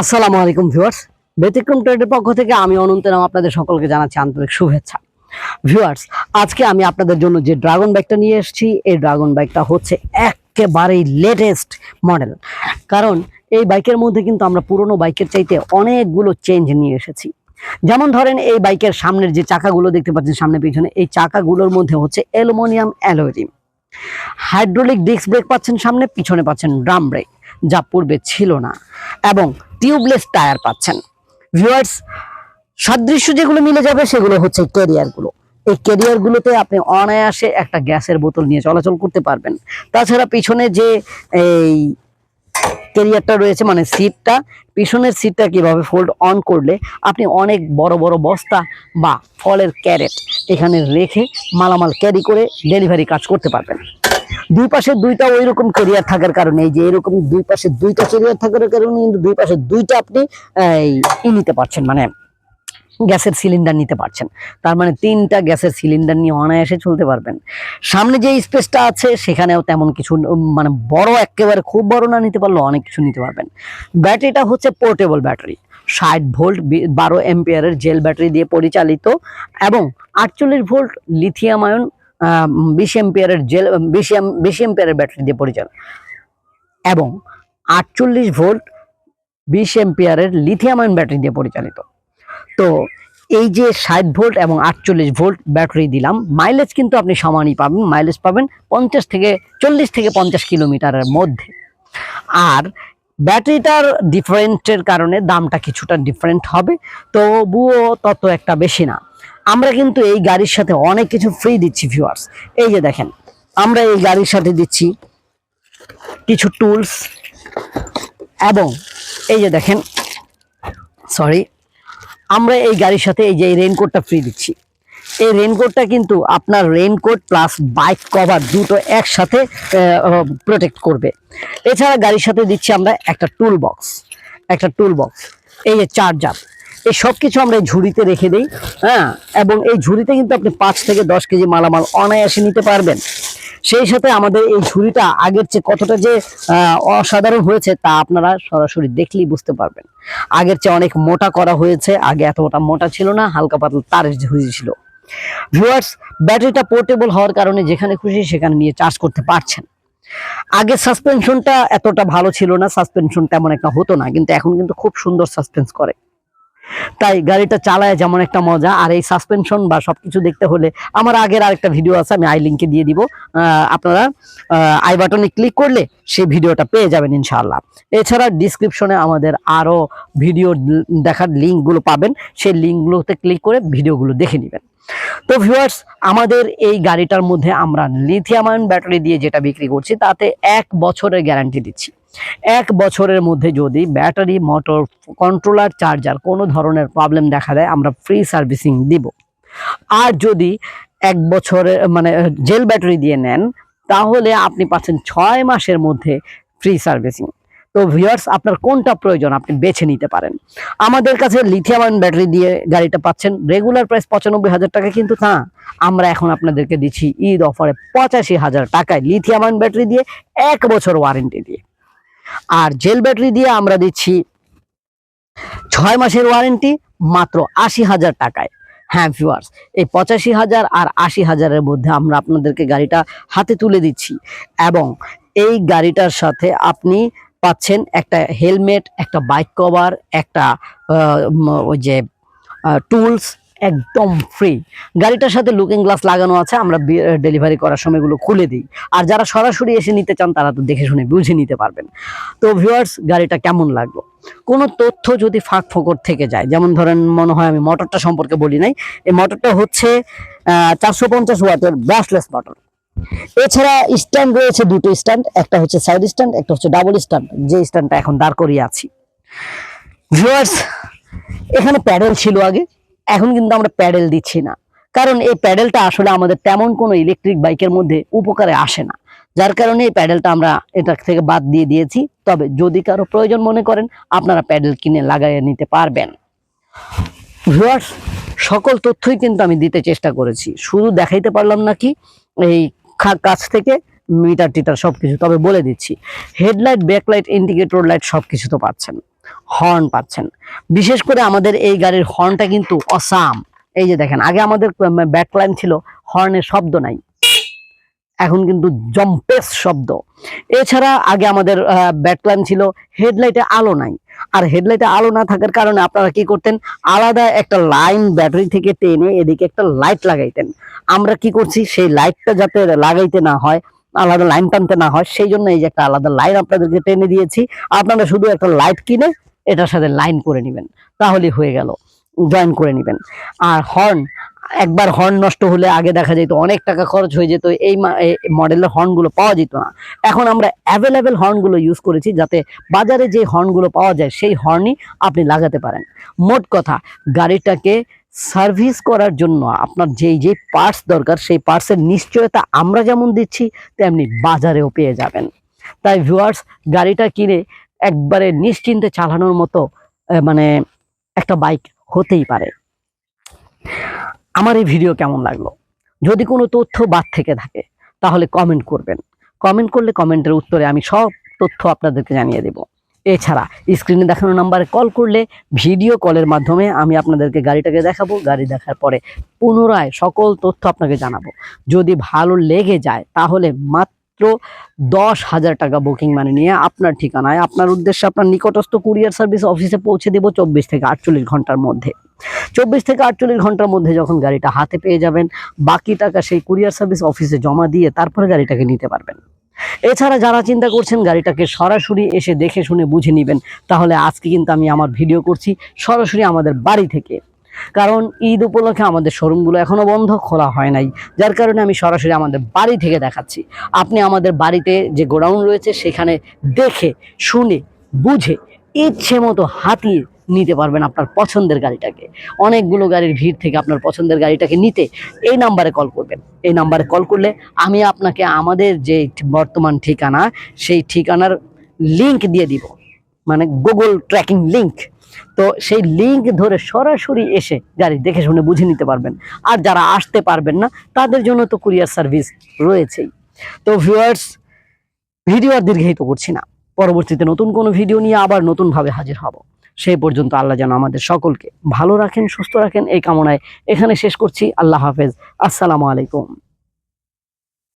আসসালামু আলাইকুম ভিউয়ার্স। ব্যতিক্রম ট্রেডের পক্ষ থেকে আমি অনন্ত নাম, আপনাদের সকলকে জানাচ্ছি আন্তরিক শুভেচ্ছা। ভিউয়ার্স, আজকে আমি আপনাদের জন্য যে ড্রাগন বাইকটা নিয়ে এসেছি, এই ড্রাগন বাইকটা হচ্ছে একেবারেই লেটেস্ট মডেল। কারণ এই বাইকের মধ্যে কিন্তু আমরা পুরনো বাইকের চাইতে অনেকগুলো চেঞ্জ নিয়ে এসেছি। যেমন ধরেন, এই বাইকের সামনের যে চাকাগুলো দেখতে পাচ্ছেন সামনে পিছনে, এই চাকাগুলোর মধ্যে হচ্ছে aluminium alloy rim hydraulic disc brake পাচ্ছেন সামনে, পিছনে পাচ্ছেন ড্রাম ব্রেক, যা পূর্বে ছিল না। এবং টিউবলেস টায়ার পাচ্ছেন। ভিউয়ার্স সাদৃশ্য যেগুলো মিলে যাবে সেগুলো হচ্ছে ক্যারিয়ারগুলো এই ক্যারিয়ারগুলোতে আপনি অনায়াসে একটা গ্যাসের বোতল নিয়ে চলাচল করতে পারবেন। তাছাড়া পিছনে যে এই ক্যারিয়ারটা রয়েছে মানে সিটটা পিছনের সিটটা কীভাবে ফোল্ড অন করলে আপনি অনেক বড় বড় বস্তা বা ফলের ক্যারেট এখানে রেখে মালামাল ক্যারি করে ডেলিভারি কাজ করতে পারবেন। দুই পাশে দুইটা ওই রকম ক্যারিয়ার থাকার কারণে, এই যে এরকম দুই পাশে দুইটা ক্যারিয়ার থাকার কারণে কিন্তু দুই পাশে দুইটা আপনি ই নিতে পারছেন মানে গ্যাসের সিলিন্ডার নিতে পারছেন। তার মানে তিনটা গ্যাসের সিলিন্ডার নিয়ে অনায়াসে চলতে পারবেন। সামনে যে স্পেসটা আছে, সেখানেও তেমন কিছু মানে বড় একেবারে খুব বড় না নিতে পারলেও অনেক কিছু নিতে পারবেন। ব্যাটারিটা হচ্ছে পোর্টেবল ব্যাটারি ষাট ভোল্ট বারো এম্পিয়ারের জেল ব্যাটারি দিয়ে পরিচালিত এবং আটচল্লিশ ভোল্ট লিথিয়াম আয়ন বিশ এম্পিয়ারের জেল বিশ এম- বিশ এম্পিয়ারের ব্যাটারি দিয়ে পরিচালিত এবং আটচল্লিশ ভোল্ট বিশ এম্পিয়ারের লিথিয়াম আয়ন ব্যাটারি দিয়ে পরিচালিত। তো এই যে ষাট ভোল্ট এবং আটচল্লিশ ভোল্ট ব্যাটারি দিলাম মাইলেজ কিন্তু আপনি সমানই পাবেন। মাইলেজ পাবেন পঞ্চাশ থেকে চল্লিশ থেকে পঞ্চাশ কিলোমিটারের মধ্যে। আর ব্যাটারিটার ডিফারেন্টের কারণে দামটা কিছুটা ডিফারেন্ট হবে। তবুও তত একটা বেশি না। আমরা কিন্তু এই গাড়ির সাথে অনেক কিছু ফ্রি দিচ্ছি ভিউয়ার্স এই যে দেখেন, আমরা এই গাড়ির সাথে দিচ্ছি কিছু টুলস এবং এই যে দেখেন সরি আমরা এই গাড়ির সাথে এই যে এই রেনকোটটা ফ্রি দিচ্ছি। এই রেনকোটটা কিন্তু আপনার রেনকোট প্লাস বাইক কভার দুটো একসাথে প্রোটেক্ট করবে। এছাড়া গাড়ির সাথে দিচ্ছি আমরা একটা টুল বক্স একটা টুল বক্স এই যে চার্জার এই সব কিছু আমরা এই ঝুড়িতে রেখে দিই হ্যাঁ? এবং এই ঝুড়িতে কিন্তু আপনি পাঁচ থেকে দশ কেজি মালামাল অনায়াসে নিতে পারবেন। সেই সাথে আমাদের এই ঝুড়িটা আগের চেয়ে কতটা যে অসাধারণ হয়েছে তা আপনারা সরাসরি দেখলেই বুঝতে পারবেন। আগের চেয়ে অনেক মোটা করা হয়েছে, আগে এতটা মোটা ছিল না, হালকা পাতলা তারের ঝুড়ি ছিল। ভিউয়ার্স ব্যাটারিটা পোর্টেবল হওয়ার কারণে যেখানে খুশি সেখানে নিয়ে চার্জ করতে পারছেন। আগে সাসপেনশনটা এতটা ভালো ছিল না সাসপেনশন তেমন একটা হতো না, কিন্তু এখন কিন্তু খুব সুন্দর সাসপেন্স করে। তাই গাড়িটা চালায় যেমন একটা মজা, আর এই সাসপেনশন বা সবকিছু দেখতে হলে আমার আগের আরেকটা ভিডিও আছে, আমি আই লিঙ্কে দিয়ে দিব। আপনারা আই বাটনে ক্লিক করলে সেই ভিডিওটা পেয়ে যাবেন ইনশাআল্লাহ। এছাড়া ডিসক্রিপশনে আমাদের আরও ভিডিও দেখার লিঙ্কগুলো পাবেন, সেই লিঙ্কগুলোতে ক্লিক করে ভিডিওগুলো দেখে নেবেন। তো ভিউয়ার্স আমাদের এই গাড়িটার মধ্যে আমরা লিথিয়াম ব্যাটারি দিয়ে যেটা বিক্রি করছি, তাতে এক বছরের গ্যারান্টি দিচ্ছি। এক বছরের মধ্যে যদি ব্যাটারি, মোটর কন্ট্রোলার চার্জার কোনো ধরনের প্রবলেম দেখা দেয়, আমরা ফ্রি সার্ভিসিং দিব। আর যদি এক বছরের মানে জেল ব্যাটারি দিয়ে নেন, তাহলে আপনি পাচ্ছেন ছয় মাসের মধ্যে ফ্রি সার্ভিসিং তো ভিউয়ার্স আপনার কোনটা প্রয়োজন আপনি বেছে নিতে পারেন। আমাদের কাছে লিথিয়াম আয়ন ব্যাটারি দিয়ে গাড়িটা পাচ্ছেন। রেগুলার প্রাইস পঁচানব্বই হাজার টাকা কিন্তু না। আমরা এখন আপনাদেরকে দিচ্ছি ঈদ অফারে পঁচাশি হাজার টাকায় লিথিয়াম আয়ন ব্যাটারি দিয়ে এক বছর ওয়ারেন্টি দিয়ে। আর জেল ব্যাটারি দিয়ে আমরা দিচ্ছি ছয় মাসের ওয়ারেন্টি মাত্র আশি হাজার টাকায়। হ্যাঁ ভিউয়ার্স এই পঁচাশি হাজার আর আশি হাজারের মধ্যে আমরা আপনাদেরকে গাড়িটা হাতে তুলে দিচ্ছি এবং এই গাড়িটার সাথে আপনি পাচ্ছেন একটা হেলমেট, একটা বাইক কভার একটা ওই যে টুলস একদম ফ্রি গাড়িটার সাথে লুকিং গ্লাস লাগানো আছে, আমরা ডেলিভারি করার সময়গুলো খুলে দিই। আর যারা সরাসরি এসে নিতে চান, তারা তো দেখে শুনে বুঝে নিতে পারবেন। তো ভিউয়ার্স গাড়িটা কেমন লাগল? কোনো তথ্য যদি ফাঁক ফোকর থেকে যায়, যেমন ধরেন মনে হয় আমি মোটরটা সম্পর্কে বলি নাই, এই মোটরটা হচ্ছে চারশো পঞ্চাশ ওয়াটের ব্রাশলেস মোটর এছাড়া স্ট্যান্ড রয়েছে দুটো স্ট্যান্ড একটা হচ্ছে সাইড স্ট্যান্ড একটা হচ্ছে ডাবল স্ট্যান্ড যে স্ট্যান্ডটা এখন দাঁড় করিয়ে আছি। ভিউয়ার্স এখানে প্যাডেল ছিল আগে। এখন কিন্তু আমরা প্যাডেল দিচ্ছি না। কারণ এই প্যাডেলটা আসলে আমাদের তেমন কোনো ইলেকট্রিক বাইকের মধ্যে উপকারে আসে না। যার কারণে এই প্যাডেলটা আমরা এটা থেকে বাদ দিয়ে দিয়েছি। তবে যদি কারও প্রয়োজন মনে করেন, আপনারা প্যাডেল কিনে লাগাইয়ে নিতে পারবেন। ভিউয়ার্স সকল তথ্যই কিন্তু আমি দিতে চেষ্টা করেছি। শুধু দেখাইতে পারলাম নাকি এই কাছ থেকে মিটার টিটার সব কিছু তবে বলে দিচ্ছি, হেডলাইট ব্যাকলাইট ইন্ডিকেটর লাইট সব কিছু তো পাচ্ছেন। হর্ন পাচ্ছেন। বিশেষ করে আমাদের এই গাড়ির হর্নটা কিন্তু অসাম। এই যে দেখেন, আগে আমাদের ব্যাকলাইন ছিল, হর্নের শব্দ নাই। এখন কিন্তু জম্পেস শব্দ। এছাড়া আগে আমাদের ব্যাকলাইন ছিল হেডলাইটে আলো নাই। আর হেডলাইটে আলো না থাকার কারণে আপনারা কি করতেন? আলাদা একটা লাইন ব্যাটারি থেকে টেনে এদিকে একটা লাইট লাগাইতেন। আমরা কি করছি? সেই লাইটটা যাতে লাগাইতে না হয় আলাদা লাইন টানতে না হয়, সেই জন্য এই যে একটা আলাদা লাইন আপনাদেরকে টেনে দিয়েছি। আপনারা শুধু একটা লাইট কিনে এটার সাথে লাইন করে নেবেন। তাহলেই হয়ে গেল। জয়েন করে নেবেন। আর হর্ন একবার হর্ন নষ্ট হলে আগে দেখা যেত অনেক টাকা খরচ হয়ে যেত, এই মডেলের হর্নগুলো পাওয়া যেত না। এখন আমরা অ্যাভেলেবেল হর্নগুলো ইউজ করেছি যাতে বাজারে যে হর্নগুলো পাওয়া যায়, সেই হর্নই আপনি লাগাতে পারেন। মোট কথা, গাড়িটাকে সার্ভিস করার জন্য আপনার যেই যেই পার্টস দরকার, সেই পার্টসের নিশ্চয়তা আমরা যেমন দিচ্ছি, তেমনি বাজারেও পেয়ে যাবেন। তাই ভিউয়ার্স গাড়িটা কিনে একবারে নিশ্চিন্তে চালানোর মতো মানে একটা বাইক হতেই পারে। আমার এই ভিডিও কেমন লাগল? যদি কোনো তথ্য বাদ থেকে থাকে, তাহলে কমেন্ট করবেন। কমেন্ট করলে কমেন্টের উত্তরে আমি সব তথ্য আপনাদেরকে জানিয়ে দেব। এছাড়া স্ক্রিনে দেখানো নাম্বারে কল করলে ভিডিও কলের মাধ্যমে আমি আপনাদেরকে গাড়িটাকে দেখাবো। গাড়ি দেখার পরে পুনরায় সকল তথ্য আপনাকে জানাব। যদি ভালো লেগে যায়, তাহলে মাত্র দশ হাজার টাকা বুকিং মানে নিয়ে আপনার ঠিকানায়, আপনার উদ্দেশ্যে আপনার নিকটস্থ কুরিয়ার সার্ভিস অফিসে পৌঁছে দেবো চব্বিশ থেকে আটচল্লিশ ঘণ্টার মধ্যে। চব্বিশ থেকে আটচল্লিশ ঘণ্টার মধ্যে যখন গাড়িটা হাতে পেয়ে যাবেন, বাকি টাকা সেই কুরিয়ার সার্ভিস অফিসে জমা দিয়ে তারপরে গাড়িটাকে নিতে পারবেন। এছাড়া যারা চিন্তা করছেন গাড়িটাকে সরাসরি এসে দেখে শুনে বুঝে নেবেন, তাহলে আজকে কিন্তু আমি আমার ভিডিও করছি সরাসরি আমাদের বাড়ি থেকে। কারণ ঈদ উপলক্ষে আমাদের শোরুমগুলো এখনও বন্ধ, খোলা হয় নাই। যার কারণে আমি সরাসরি আমাদের বাড়ি থেকে দেখাচ্ছি। আপনি আমাদের বাড়িতে যে গোডাউন রয়েছে, সেখানে দেখে, শুনে, বুঝে, ইচ্ছে মতো হাতিয়ে নিতে পারবেন আপনার পছন্দের গাড়িটাকে। অনেকগুলো গাড়ির ভিড় থেকে আপনার পছন্দের গাড়িটাকে নিতে এই নাম্বারে কল করবেন। এই নাম্বারে কল করলে আমি আপনাকে আমাদের যে বর্তমান ঠিকানা, সেই ঠিকানার লিংক দিয়ে দিব। মানে গুগল ট্র্যাকিং লিংক তো সেই লিংক ধরে সরাসরি এসে গাড়ি দেখে শুনে বুঝে নিতে পারবেন। আর যারা আসতে পারবেন না, তাদের জন্য তো কুরিয়ার সার্ভিস রয়েছেই। তো ভিউয়ার্স ভিডিও আর দীর্ঘায়িত করছি না। পরবর্তীতে নতুন কোনো ভিডিও নিয়ে আবার নতুনভাবে হাজির হব। সেই পর্যন্ত আল্লাহ যেন আমাদের সকলকে ভালো রাখেন, সুস্থ রাখেন, এই কামনায় এখানে শেষ করছি। আল্লাহ হাফেজ। আসসালামু আলাইকুম।